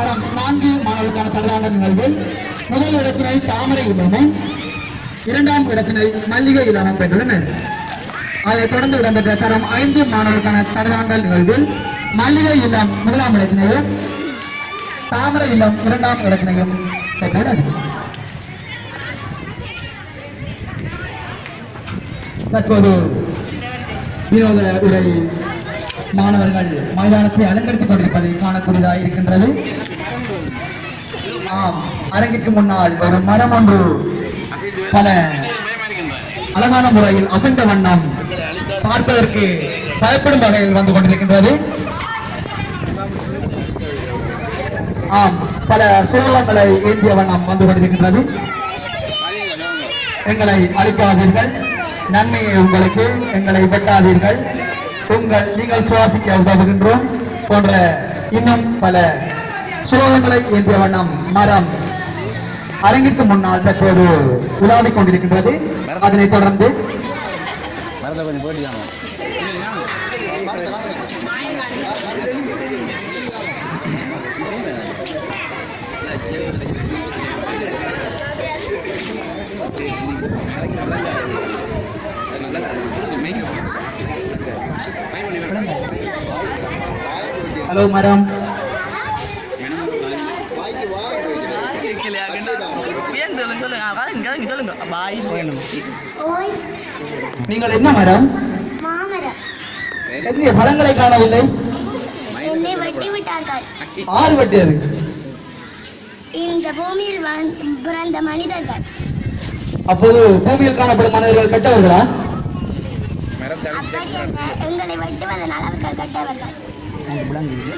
தரம் நான்கு மாணவர்களுக்கான தரதாண்ட நிகழ்வில் முதல் இடத்தினை தாமரை இல்லமும் இரண்டாம் இடத்தினை மல்லிகை இல்லமும் பெற்றுள்ளனர் அதைத் தொடர்ந்து இடம்பெற்ற தரம் ஐந்து மாணவர்களுக்கான தரதாண்டல் நிகழ்வில் மல்லிகை இல்லம் முதலாம் இடத்தினையும் தாமரை இல்லம் இரண்டாம் இடத்தினையும் பெற்றுள்ளது. தற்போது வினோத உரை மாணவர்கள் மைதானத்தை அலங்கரித்துக் கொண்டிருப்பதை காணக்கூடியதாக இருக்கின்றது. ஆம் அரங்கிற்கு முன்னால் ஒரு மரம் ஒன்று பல அழகான முறையில் அசைந்த வண்ணம் பார்ப்பதற்கு பயப்படும் வகையில் வந்து கொண்டிருக்கின்றது. ஆம் பல சூழலங்களை ஏந்திய வண்ணம் வந்து கொண்டிருக்கின்றது. எங்களை அழிக்காதீர்கள். நன்மையை உங்களுக்கு எங்களை வெட்டாதீர்கள். உங்கள் நீங்கள் சுவாசிக்க உதவுகின்றோம் போன்ற இன்னும் பல சுலோகங்களை ஏந்திய வண்ணம் மரம் அரங்கிற்கு முன்னால் தற்போது உலாவிக் கொண்டிருக்கின்றது. அதனைத் தொடர்ந்து மரத்தை கொஞ்சம் ஹலோ மரம். நீங்கள் என்ன மரம்? மாமரம் எங்கே பழங்களை காணவில்லை? ஆறு வெட்டியது இந்த பூமியில் பிறந்த மனிதர்கள் அப்போது பூமியில் காணப்படும் மனிதர்கள் கெட்டவர்களா. எங்களை வெட்டுவதனால் அவர்கள் கெட்டவர்கள். Yang belang juga.